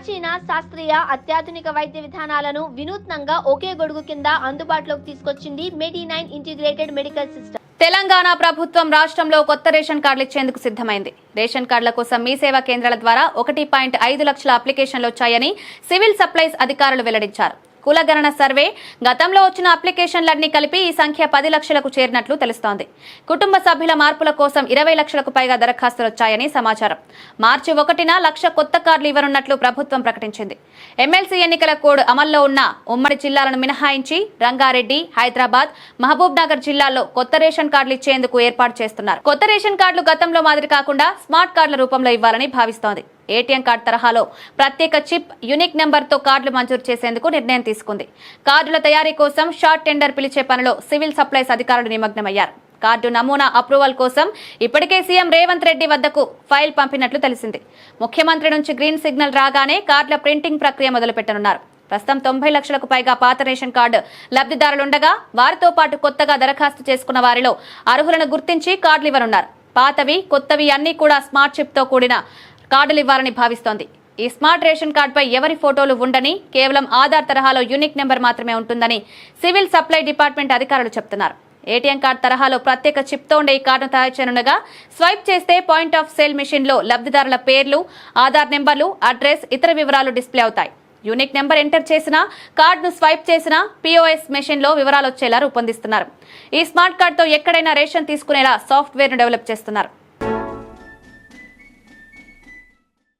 ప్రాచీన శాస్త్రీయ అత్యాధునిక వైద్య విధానాలను వినూత్నంగా ఒకే గొడుగు కింద అందుబాటులోకి తీసుకొచ్చింది medi nine integrated medical system. Telangana ప్రభుత్వం రాష్ట్రంలో కొత్త రేషన్ కార్డులు ఇచ్చేందుకు సిద్ధమైంది. రేషన్ కార్డుల కోసం మీ సేవా కేంద్రాల ద్వారా ఒకటి పాయింట్ ఐదు లక్షల అప్లికేషన్లు వచ్చాయని సివిల్ సప్లైస్ అధికారులు వెల్లడించారు. కులగణన సర్వే. గతంలో వచ్చిన అప్లికేషన్లన్నీ కలిపి ఈ సంఖ్య పది లక్షలకు చేరినట్లు తెలుస్తోంది. కుటుంబ సభ్యుల మార్పుల కోసం ఇరవై లక్షలకు పైగా దరఖాస్తులు వచ్చాయని సమాచారం. మార్చి ఒకటిన లక్ష కొత్త కార్డులు ఇవ్వనున్నట్లు ప్రభుత్వం ప్రకటించింది. ఎమ్మెల్సీ ఎన్నికల కోడ్ అమల్లో ఉన్న ఉమ్మడి జిల్లాలను మినహాయించి రంగారెడ్డి హైదరాబాద్ మహబూబ్ నగర్ జిల్లాల్లో కొత్త రేషన్ కార్డులు ఇచ్చేందుకు ఏర్పాటు చేస్తున్నారు. కొత్త రేషన్ కార్డులు గతంలో మాదిరి కాకుండా స్మార్ట్ కార్డుల రూపంలో ఇవ్వాలని భావిస్తోంది. ఏటీఎం కార్డు తరహాలో ప్రత్యేక చిప్ యునిక్ నెంబర్తో కార్డులు మంజూరు చేసేందుకు నిర్ణయం తీసుకుంది. కార్డుల తయారీ కోసం షార్ట్ టెండర్ పిలిచే పనిలో సివిల్ సప్లైస్ అధికారులు నిమగ్నమయ్యారు. కార్డు నమూనా అప్రూవల్ కోసం ఇప్పటికే సీఎం రేవంత్ రెడ్డి వద్దకు ఫైల్ పంపినట్లు తెలిసింది. ముఖ్యమంత్రి నుంచి గ్రీన్ సిగ్నల్ రాగానే కార్డుల ప్రింటింగ్ ప్రక్రియ మొదలుపెట్టనున్నారు. ప్రస్తుతం తొంభై లక్షలకు పైగా పాత రేషన్ కార్డు లబ్ధిదారులుండగా వారితో పాటు కొత్తగా దరఖాస్తు చేసుకున్న వారిలో అర్హులను గుర్తించి కార్డులు ఇవ్వనున్నారు. పాతవి కొత్తవి అన్ని కూడా స్మార్ట్ చిప్తో కూడిన కార్డులు ఇవ్వాలని భావిస్తోంది. ఈ స్మార్ట్ రేషన్ కార్డుపై ఎవరి ఫోటోలు ఉండని కేవలం ఆధార్ తరహాలో యూనిక్ నెంబర్ మాత్రమే ఉంటుందని సివిల్ సప్లై డిపార్ట్మెంట్ అధికారులు చెప్తున్నారు. ఏటీఎం కార్డు తరహాలో ప్రత్యేక చిప్తో ఉండే ఈ కార్డును తయారు చేయనుండగా స్వైప్ చేస్తే పాయింట్ ఆఫ్ సేల్ మిషన్లో లబ్ధిదారుల పేర్లు ఆధార్ నెంబర్లు అడ్రస్ ఇతర వివరాలు డిస్ప్లే అవుతాయి. యూనిక్ నెంబర్ ఎంటర్ చేసినా కార్డును స్వైప్ చేసినా పిఓఎస్ మెషిన్లో వివరాలు వచ్చేలా రూపొందిస్తున్నారు. ఈ స్మార్ట్ కార్డుతో ఎక్కడైనా రేషన్ తీసుకునేలా సాఫ్ట్వేర్ను డెవలప్ చేస్తున్నారు.